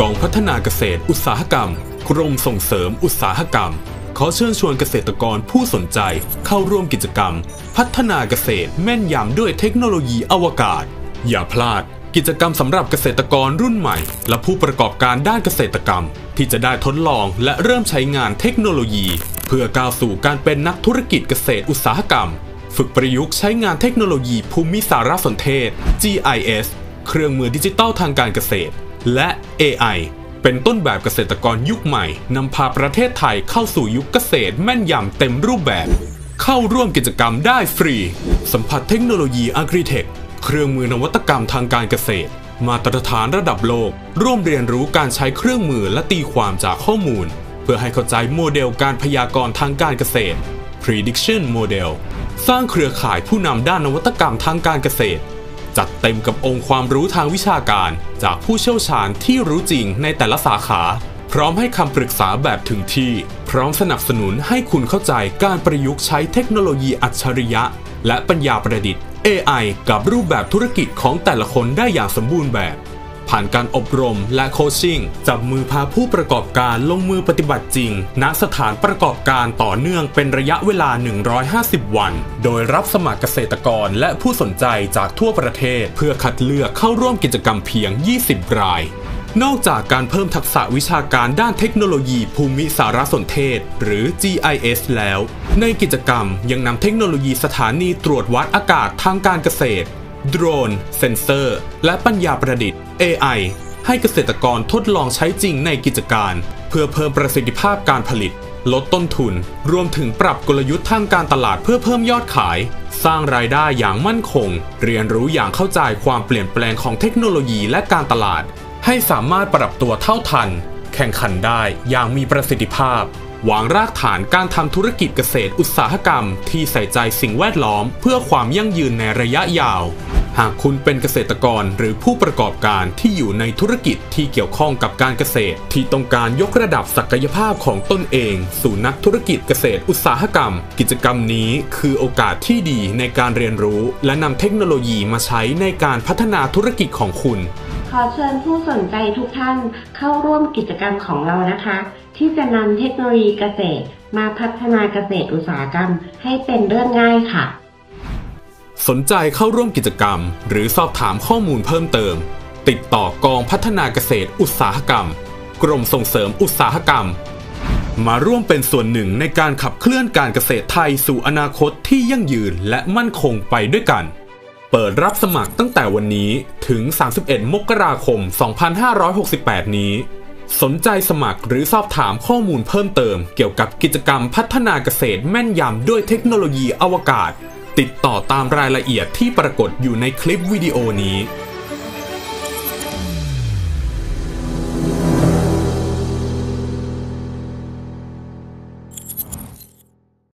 กองพัฒนาเกษตรอุตสาหกรรม กรมส่งเสริมอุตสาหกรรม ขอเชิญชวนเกษตรกรผู้สนใจเข้าร่วมกิจกรรม พัฒนาเกษตรแม่นยำด้วยเทคโนโลยีอวกาศ อย่าพลาด กิจกรรมสำหรับเกษตรกรรุ่นใหม่ และผู้ประกอบการด้านเกษตรกรรม ที่จะได้ทดลองและเริ่มใช้งานเทคโนโลยี เพื่อก้าวสู่การเป็นนักธุรกิจเกษตรอุตสาหกรรม ฝึกประยุกต์ใช้งานเทคโนโลยีภูมิสารสนเทศ GIS เครื่องมือดิจิตอลทางการเกษตร และ AI เป็นต้นแบบเกษตรกรยุคใหม่นำพาประเทศไทยเข้าสู่ยุคเกษตรแม่นยำเต็มรูปแบบ เข้าร่วมกิจกรรมได้ฟรี สัมผัสเทคโนโลยีอังกฤเทคเครื่องมือนวัตกรรมทางการเกษตร มาตรฐานระดับโลก ร่วมเรียนรู้การใช้เครื่องมือและตีความจากข้อมูล เพื่อให้เข้าใจโมเดลการพยากรณ์ทางการเกษตร prediction model สร้างเครือข่ายผู้นำด้านนวัตกรรมทางการเกษตร จัดเต็มกับองค์ความรู้ทางวิชาการ จากผู้เชี่ยวชาญที่รู้จริงในแต่ละสาขา พร้อมให้คำปรึกษาแบบถึงที่ พร้อมสนับสนุนให้คุณเข้าใจการประยุกต์ใช้เทคโนโลยีอัจฉริยะ และปัญญาประดิษฐ์ AI กับรูปแบบธุรกิจของแต่ละคนได้อย่างสมบูรณ์แบบ ผ่านการอบรมและโคชชิ่งจับมือพาผู้ประกอบการลงมือปฏิบัติจริง ณสถานประกอบการต่อเนื่องเป็นระยะเวลา 150 วัน โดยรับสมัครเกษตรกรและผู้สนใจจากทั่วประเทศ เพื่อคัดเลือกเข้าร่วมกิจกรรมเพียง 20 รายนอกจากการเพิ่มทักษะวิชาการด้านเทคโนโลยีภูมิสารสนเทศ หรือ GIS แล้ว ในกิจกรรมยังนำเทคโนโลยีสถานีตรวจวัดอากาศทางการเกษตร โดรน เซ็นเซอร์ และปัญญาประดิษฐ์ AI ให้เกษตรกรทดลองใช้จริงในกิจการ เพื่อเพิ่มประสิทธิภาพการผลิต ลดต้นทุน รวมถึงปรับกลยุทธ์ทางการตลาดเพื่อเพิ่มยอดขาย สร้างรายได้อย่างมั่นคง เรียนรู้อย่างเข้าใจความเปลี่ยนแปลงของเทคโนโลยีและการตลาด ให้สามารถปรับตัวเท่าทัน แข่งขันได้อย่างมีประสิทธิภาพ วางรากฐานการทำธุรกิจเกษตรอุตสาหกรรม ที่ใส่ใจสิ่งแวดล้อม เพื่อความยั่งยืนในระยะยาว หากคุณเป็นเกษตรกรหรือผู้ประกอบการที่อยู่ในธุรกิจที่เกี่ยวข้องกับการเกษตร ที่ต้องการยกระดับศักยภาพของตนเอง สู่นักธุรกิจเกษตรอุตสาหกรรม กิจกรรมนี้คือโอกาสที่ดีในการเรียนรู้ และนำเทคโนโลยีมาใช้ในการพัฒนาธุรกิจของคุณ อเชิญผู้สนใจทุกท่านเข้าร่วมกิจกรรมของเรานะคะ ที่จะนำเทคโนโลยีเกษตร มาพัฒนาเกษตรอุตสาหกรรม ให้เป็นเรื่องง่ายค่ะ สนใจเข้าร่วมกิจกรรม หรือสอบถามข้อมูลเพิ่มเติม ติดต่อกองพัฒนาเกษตรอุตสาหกรรม กรมส่งเสริมอุตสาหกรรม มาร่วมเป็นส่วนหนึ่งในการขับเคลื่อนการเกษตรไทยสู่อนาคตที่ยั่งยืนและมั่นคงไปด้วยกัน เปิดรับสมัครตั้งแต่วันนี้ถึง 31 มกราคม 2568 นี้ สนใจสมัครหรือสอบถามข้อมูลเพิ่มเติม เกี่ยวกับกิจกรรมพัฒนาเกษตรแม่นยำด้วยเทคโนโลยีอวกาศ ติดต่อตามรายละเอียดที่ปรากฏอยู่ในคลิปวิดีโอนี้